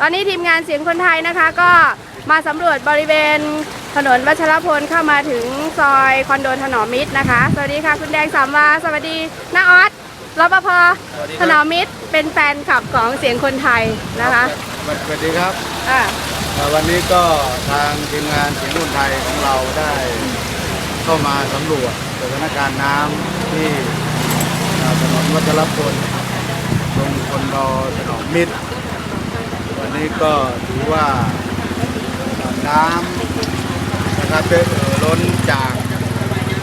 ตอนนี้ทีมงานเสียงคนไทยนะคะ ก็มาสำรวจบริเวณถนนวัชรพลเข้ามาถึงซอยคอนโดถนอมมิตรนะคะ สวัสดีค่ะ คุณแดงสามวาสวัสดีน้าออสรปภถนอมมิตรเป็นแฟนคลับของเสียงคนไทยนะคะสวัสดีครับอ่าเอ่อวันนี้ก็ทางทีมงานเสียงรุ่นไทยของเราได้เข้ามาสำรวจสถานการณ์น้ำที่เอ่อถนนวัชรพลตรงคนรอถนอมมิตร วันนี้ก็ถือว่าน้ำนะครับได้ล้นจาก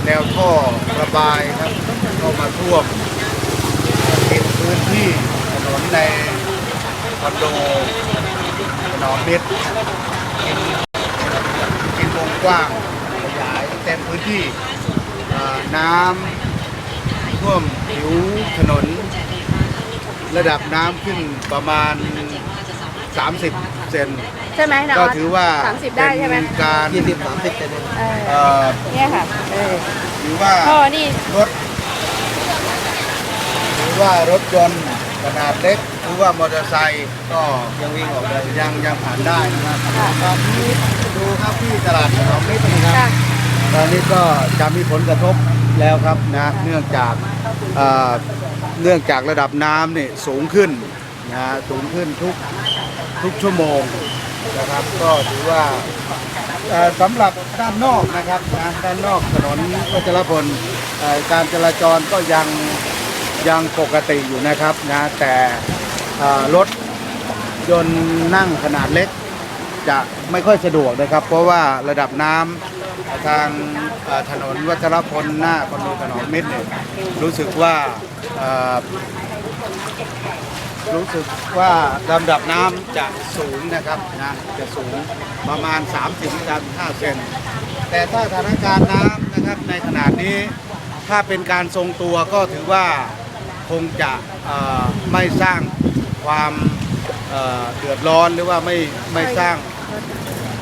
แนวท่อระบายครับเข้ามาท่วมกินพื้นที่ถนนในคอนโดถนอมมิตรกินกินวงกว้างขยายเต็มพื้นที่น้ำท่วมผิวถนน ระดับน้ำขึ้นประมาณ 30 เซนใช่ไหมน้าอก็อสถือว่าสามสิบได้ใช่ไหมเป็นการ20 30เซนเออเอ่อเนี่ยค่ะเออถือว่าพ่อนี่รถหรือว่ารถยนต์ขนาดเล็กหรือว่ามอเตอร์ไซค์ก็ยังวิ่งออกได้ยังยังผ่านได้นะครับตอนนี้ดูครับที่ตลาดถนอมมิตรนะครับค่ะตอนนี้ก็จะมีผลกระทบแล้วครับนะเนื่องจากเอ่อเนื่องจากระดับน้ำนี่สูงขึ้นนะสูงขึ้นทุก ทุกชั่วโมงนะครับ ก็ถือว่าสำหรับด้านนอกนะครับนะด้านนอกถนนวัชรพลการจราจรก็ยังยังปกติอยู่นะครับนะแต่รถยนต์นั่งขนาดเล็ก จะไม่ค่อยสะดวกนะครับ เพราะว่าระดับน้ำทางถนนวัชรพลหน้าคอนโดถนอมมิตรเนี่ยรู้สึกว่า รู้สึกว่าลำดับน้ำจะสูงนะครับนะจะสูงประมาณ 30-35เซนแต่ถ้าสถานการณ์น้ำนะครับในขนาดนี้ถ้าเป็นการทรงตัวก็ถือว่าคงจะไม่สร้างความเเดือดร้อนหรือว่าไม่ไม่สร้าง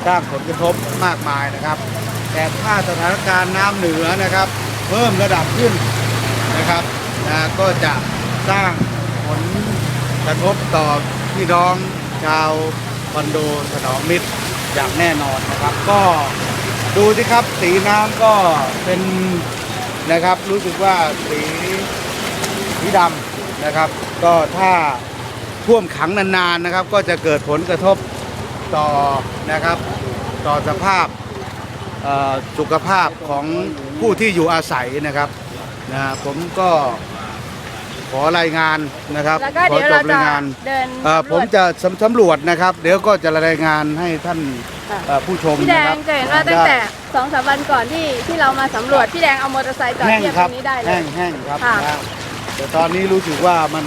สร้างผลกระทบมากมายนะครับ แต่ถ้าสถานการณ์น้ำเหนือนะครับ เพิ่มระดับขึ้นนะครับนะก็จะสร้างผล ระทบต่อพี่น้องชาวคอนโดถนอมมิตรอย่างแน่นอนนะครับ ก็ดูสิครับสีน้ำก็เป็นนะครับ รู้สึกว่าสีสีดำนะครับ ก็ถ้าท่วมขังนานๆนะครับ ก็จะเกิดผลกระทบต่อนะครับ ต่อสภาพสุขภาพของผู้ที่อยู่อาศัยนะครับนะผมก็ ขอรายงานนะครับแล้วก็ขอเดี๋ยวจเราบจะรายงานเดินเอ่อสำรผวมจจะสำสำรวจนะครับ เดี๋ยวก็จะรายงานให้ท่านค่ะ เอ่อผู้ชมพี่แดนะคงรับจะเห็นว่าตั้งแต่สองสามวันก่อนที่ที่เรามาสำรวจพี่แดงเอามอเตอร์ไซค์จอดแห้งเทียบคตรัรงนี้ได้เลแห้ย งแห้งครับค่ะ นะแต่ตอนนี้รู้สึกว่ามัน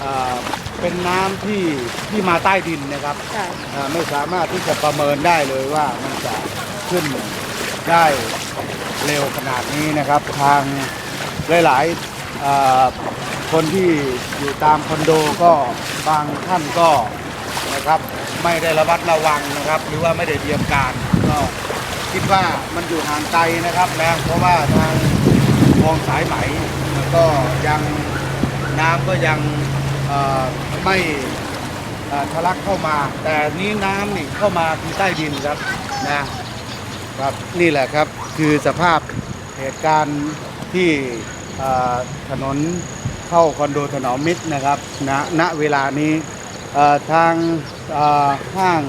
เอ่อเป็นน้ำที่ที่มาใต้ดินนะครับ ค่ะอ่าไม่สามารถที่จะประเมินได้เลยว่ามันจะขึ้นได้เร็วขนาดนี้นะครับ ทางหลายๆอ่า คนที่อยู่ตามคอนโดก็บางท่านก็นะครับไม่ได้ระมัดระวังนะครับ หรือว่าไม่ได้เตรียมการก็คิดว่ามันอยู่ห่างไกลนะครับนะเพราะว่าทางคลองสายไหมก็ยังน้ำก็ยังไม่ทะลักเข้ามา แต่นี้น้ำนี่เข้ามาที่ใต้ดินครับนะครับนี่แหละครับคือสภาพเหตุการณ์ที่ถนน เข้าคอนโดถนอมมิตรนะครับณณเวลานี้เอ่อทางอ่าห้าง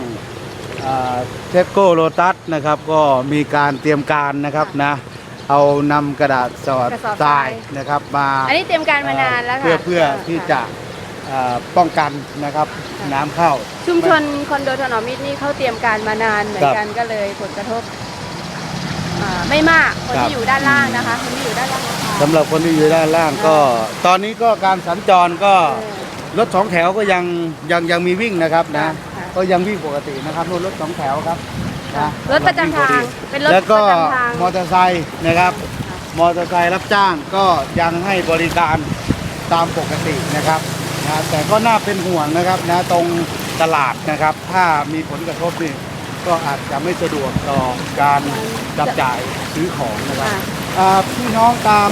เทสโก้โลตัสนะครับก็มีการเตรียมการนะครับนะเอานำกระดาษสอดกระสอบทรายทราย นะครับมาอันนี้เตรียมการมานานแล้วค่ะเพื่อเพื่อที่จะเอ่อป้องกันนะครับน้ำเข้า ชุมชนคอนโดถนอมมิตรนี่เขาเตรียมการมานานเหมือนกันก็เลยผลกระทบอ่าไม่มากคนครับ ที่อยู่ด้านล่างนะคะคนที่อยู่ด้านล่างนะคะ สำหรับคนที่อยู่ด้านล่างก็ ตอนนี้ก็การสัญจรก็เออรถสองแถวก็ยังยังยังมีวิ่งนะครับนะค่ะก็ยังวิ่งปกตินะครับนู่นรถสองแถวครับนะรถประจำทางเป็นรถแล้วก็ประจำทาง มอเตอร์ไซค์นะครับ มอเตอร์ไซค์รับจ้างก็ยังให้บริการตามปกตินะครับนะแต่ก็น่าเป็นห่วงนะครับนะตรงตลาดนะครับ ถ้ามีผลกระทบนี่ก็อาจจะไม่สะดวกต่อการจับจ่ายซื้อของนะครับ ค่ะอ่า พี่น้องตาม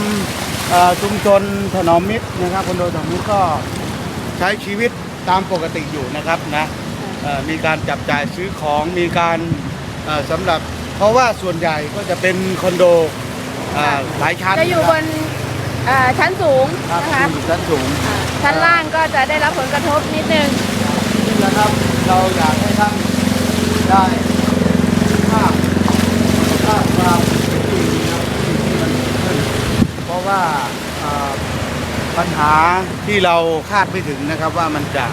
เอ่อชุมชนถนอมมิตรนะครับคอนโดถนอมมิตรก็ใช้ชีวิตตามปกติอยู่นะครับนะเอ่อมีการจับจ่ายซื้อของมีการเอ่อสำหรับ เพราะว่าส่วนใหญ่ก็จะเป็นคอนโดเอ่อหลายชั้นจะอยู่บนเอ่อชั้นสูงครับนะคะอยู่ชั้นสูงอ่าชั้นล่างก็จะได้รับผลกระทบนิดนึงนี่แหละครับ เราอยากให้ท่านได้ภาพภาพความเป็นจริงนะครับสิ่งที่มันเกิดขึ้นเพราะ ว่าเอ่อปัญหาที่เราคาดไม่ถึงนะครับว่ามันจะ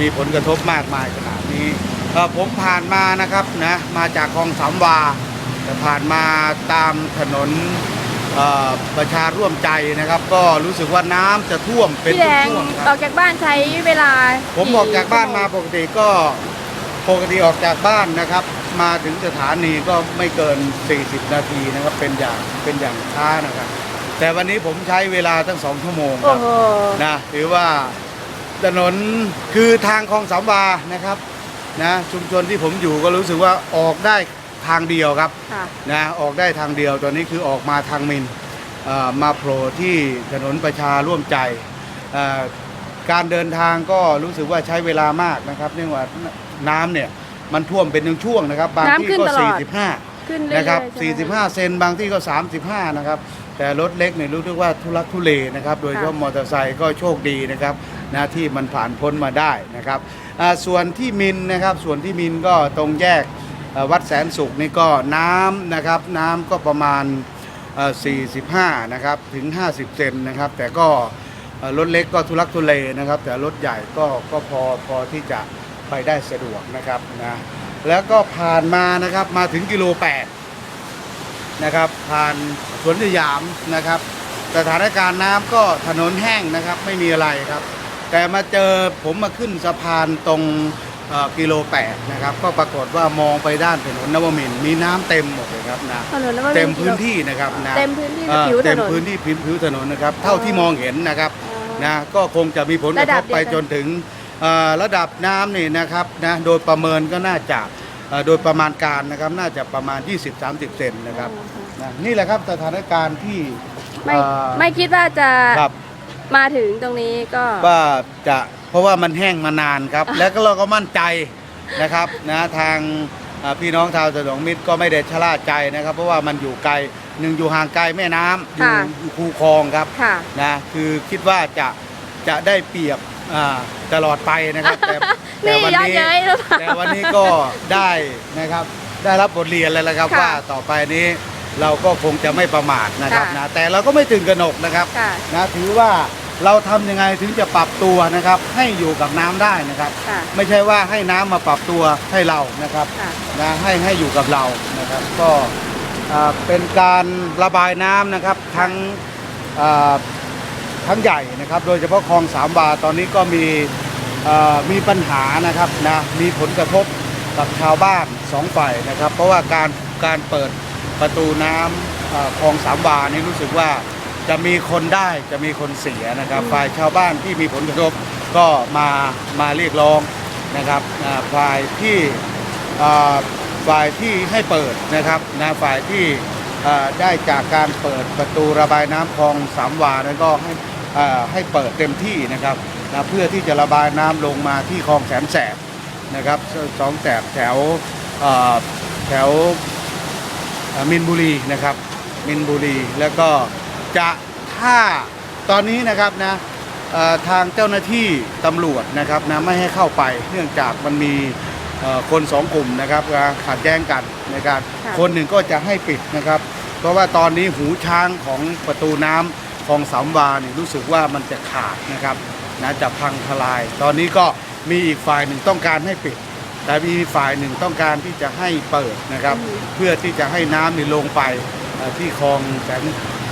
มีผลกระทบมากมายขนาดนี้เอ่อผมผ่านมานะครับนะมาจากคลองสามวาแต่ผ่านมาตามถนนเอ่อประชาร่วมใจนะครับ ก็รู้สึกว่าน้ำจะท่วมเป็นพี่แดงช่วงๆคอรัอบกจากบ้านใช้เวลา ผมออกจากบ้านมาปกติก็ปกติออกจากบ้านนะครับ มาถึงสถานีก็ไม่เกิน 40 นาทีนะครับเป็นอย่างเป็นอย่างช้านะครับ แต่วันนี้ผมใช้เวลาตั้งสองชั่วโมงคโอ้รับโห นะถือว่าถนนคือทางคลองสามวานะครับนะชุมชนที่ผมอยู่ก็รู้สึกว่าออกได้ทางเดียวครับ ค่ะ นะออกได้ทางเดียวตอนนี้คือออกมาทางมินเอ่อมาโผล่ที่ถนนประชาร่วมใจเอ่อการเดินทางก็รู้สึกว่าใช้เวลามากนะครับเนื่องว่าน้ำเนี่ยมันท่วมเป็นช่วงๆนะครับ บางที่น้ำขึ้นก็ ตลอด 45 ขึ้นเรื่อยๆนะครับ ใช่ไหม45 เซนบางที่ก็ 35 นะครับ แต่รถเล็กเนี่ยรู้สึกว่าทุลักทุเลนะครับ โดยเฉพาะมอเตอร์ไซค์ก็โชคดีนะครับนะที่มันผ่านพ้นมาได้นะครับอ่าส่วนที่มินนะครับ ส่วนที่มินก็ตรงแยกเอ่อวัดแสนสุขนี่ก็น้ำนะครับน้ำก็ประมาณเอ่อ45นะครับถึง 50 เซนนะครับ แต่ก็เอ่อรถเล็กก็ทุลักทุเลนะครับ แต่รถใหญ่ก็ก็พอพอที่จะไปได้สะดวกนะครับนะแล้วก็ผ่านมานะครับมาถึงกิโล8 นะครับ ผ่านสวนสยามนะครับ สถานการณ์น้ำก็ถนนแห้งนะครับไม่มีอะไรครับ แต่มาเจอผมมาขึ้นสะพานตรงเอ่อกิโล8นะครับ ก็ปรากฏว่ามองไปด้านถนนนวมินทร์มีน้ำเต็มหมดเลยครับนะถนนแล้วมันเต็มพื้นที่นะครับนะเต็มพื้นที่เอ่อผิวถเต็มนนพื้นที่ผิวผิวถนนนะครับ เท่าที่มองเห็นนะครับอ๋อนะก็คงจะมีผลกระระดัทบบไปเดียวกันจนถึงเอ่อระดับน้ำนี่นะครับนะโดยประเมินก็น่าจะเอ่อ โดยประมาณการนะครับน่าจะประมาณ 20-30 เซนนะครับนะนี่แหละครับสถานการณ์ที่ไม่เอ่อไม่คิดว่าจะครับมาถึงตรงนี้ก็ ว่าจะเพราะว่ามันแห้งมานานครับ แล้วก็เราก็มั่นใจนะครับนะทางเอ่อพี่น้องชาวสนองมิตรก็ไม่ได้ชะล่าใจนะครับ เพราะว่ามันอยู่ไกลหนึ่งอยู่ห่างไกลแม่น้ำอยู่ค่ะ อยู่คูคลองครับ ค่ะ นะคือคิดว่าจะจะได้เปรียบอ่าตลอดไปนะครับ แต่ แต่นี่วันย้อนนี้เย้ยหรือเปล่าแต่วันนี้ก็ได้นะครับ ได้รับบทเรียนแล้วนะครับค่ะว่าต่อไปนี้เราก็คงจะไม่ประมาทนะครับค่ะนะแต่เราก็ไม่ถึงกระหนกนะครับค่ะ นะถือว่าเราทำยังไงถึงจะปรับตัวนะครับ ให้อยู่กับน้ำได้นะครับ ค่ะไม่ใช่ว่าให้น้ำมาปรับตัวให้เรานะครับ ค่ะ นะให้ให้อยู่กับเรานะครับก็อ่าเป็นการระบายน้ำนะครับทั้งอ่าทั้งใหญ่นะครับ โดยเฉพาะคลองสามวาตอนนี้ก็มีเอ่อ มีปัญหานะครับนะมีผลกระทบกับชาวบ้านสองฝ่ายนะครับ เพราะว่าการการเปิดประตูน้ำเอ่อคลองสามวานี่รู้สึกว่าจะมีคนได้จะมีคนเสียนะครับ ฝ่ายชาวบ้านที่มีผลกระทบก็มามาเรียกร้องนะครับอ่าฝ่ายที่อ่าฝ่ายที่ให้เปิดนะครับนะฝ่ายที่อ่าได้จากการเปิดประตูระบายน้ำคลองสามวานั้นก็ให้อ่าให้เปิดเต็มที่นะครับ นะเพื่อที่จะระบายน้ำลงมาที่คลองแสนแสบนะครับสองแสบแถวอ่าแถวอ่ามินบุรีนะครับมินบุรีแล้วก็จะถ้าตอนนี้นะครับนะเอ่อทางเจ้าหน้าที่ตำรวจนะครับนะไม่ให้เข้าไปเนื่องจากมันมีเอ่อคนสองกลุ่มนะครับอ่าขัดแย้งกันในการค่ะคนหนึ่งก็จะให้ปิดนะครับ เพราะว่าตอนนี้หูช้างของประตูน้ำคลองสามวาเนี่ยรู้สึกว่ามันจะขาดนะครับ นะจะพังทลาย ตอนนี้ก็มีอีกฝ่ายหนึ่งต้องการให้ปิด แต่มีฝ่ายหนึ่งต้องการที่จะให้เปิดนะครับอืมเพื่อที่จะให้น้ำนี่ลงไปเอ่อที่คลองแสน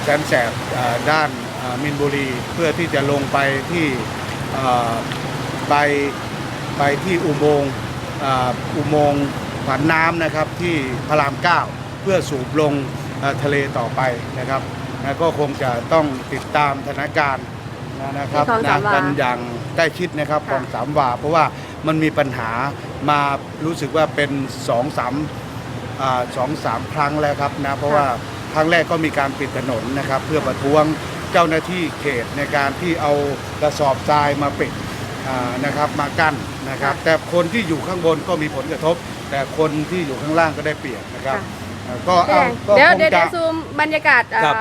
แสนแสบเอ่อด้านเอ่อมินบุรี เพื่อที่จะลงไปที่เอ่อไปไปที่อุโมงค์เอ่ออุโมงค์ผันน้ำนะครับที่พระรามเก้าเพื่อสูบลงเอ่อทะเลต่อไปนะครับนะก็คงจะต้องติดตามสถานการณ์ นะนะครับที่คลองสามวา กันอย่างใกล้ชิดนะครับค่ะของสามวา เพราะว่ามันมีปัญหามารู้สึกว่าเป็นสองสามอ่าสองสามครั้งแล้วครับนะเพราะว่าครั้งแรกก็มีการปิดถนนนะครับ เพื่อประท้วงเจ้าหน้าที่เขตในการที่เอากระสอบทรายมาปิดอ่านะครับมากั้นนะครับ ค่ะแต่คนที่อยู่ข้างบนก็มีผลกระทบ แต่คนที่อยู่ข้างล่างก็ได้เปรียบนะครับค่ะ เอ่อก็พี่เอาแดงก็เดี๋ยวคงเดี๋ยวจะ เดี๋ยวซูมบรรยากาศเอ่อครับ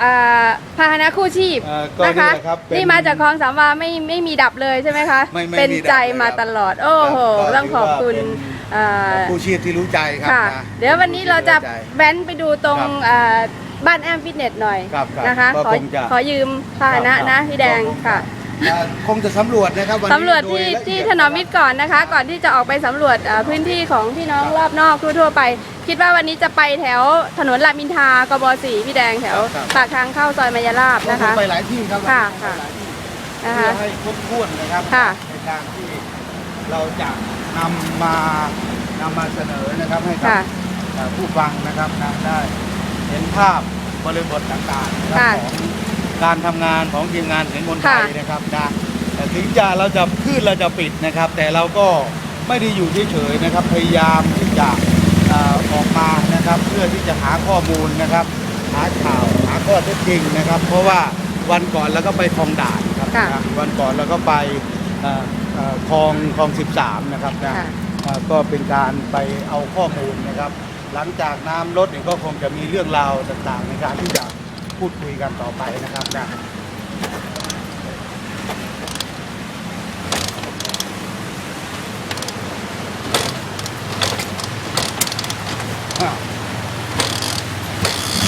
เอ่อพาหนะคู่ชีพเอ่อก็นะคะนี่แหละครับเป็นนี่มาจากคลองสามวาไม่ไม่มีดับเลยใช่ไหมคะไม่ไม่เป็นมีดับใจเลยมาครับตลอด โอ้โหครับก็ต้องขอบคุณถือว่าเป็น เอ่อ ผู้ชีพที่รู้ใจครับค่ะ นะเดี๋ยววันนี้เราจะผู้ชีพที่แว้นไปดูตรงครับเอ่อบ้านแอมฟิตเนสหน่อยครับครับนะคะ ก็ขอคงจะขอยืมพาหนะครับนะพี่แดงก็ค่ะ เอ่อคงจะสำรวจนะครับวันนี้สำรวจที่โดยละเอีที่ยดถนอมมิตรก่อนนะคะ ก่อนที่จะออกไปสำรวจเอ่อพื้นที่ของพี่น้องรอบนอกทั่วๆไป คิดว่าวันนี้จะไปแถวถนนรามอินทรากบสี่พี่แดงแถวครับปากทางเข้าซอยมายาลาบก็นะคงคะ ไปหลายที่ครับค่ะไปค่ะหลายที่นะเพื่คะ อให้ครบถ้วนนะครับค่ะ ในการที่เราจะนำมานำมาเสนอนะครับให้กับค่ะเอ่อผู้ฟังนะครับนะได้เห็นภาพบริบทต่างๆนะครับค่ะ ของ การทำงานของทีมงานเสียงคนไทยค่ะนะครับนะแต่ถึงจะเราจะขึ้นเราจะปิดนะครับ แต่เราก็ไม่ได้อยู่เฉยๆนะครับ พยายามที่จะเอ่อออกมานะครับเพื่อที่จะหาข้อมูลนะครับ หาข่าวหาข้อเท็จจริงนะครับ เพราะว่าวันก่อนเราก็ไปคลองด่านครับค่ะนะวันก่อนเราก็ไปเอ่อเอ่อคลองคลอง 13 นะครับนะค่ะเอ่อก็เป็นการไปเอาข้อมูลนะครับ หลังจากน้ำลดเนี่ยก็คงจะมีเรื่องราวต่างๆ ในการที่จะ พูดคุยกันต่อไปนะครับนะอ่า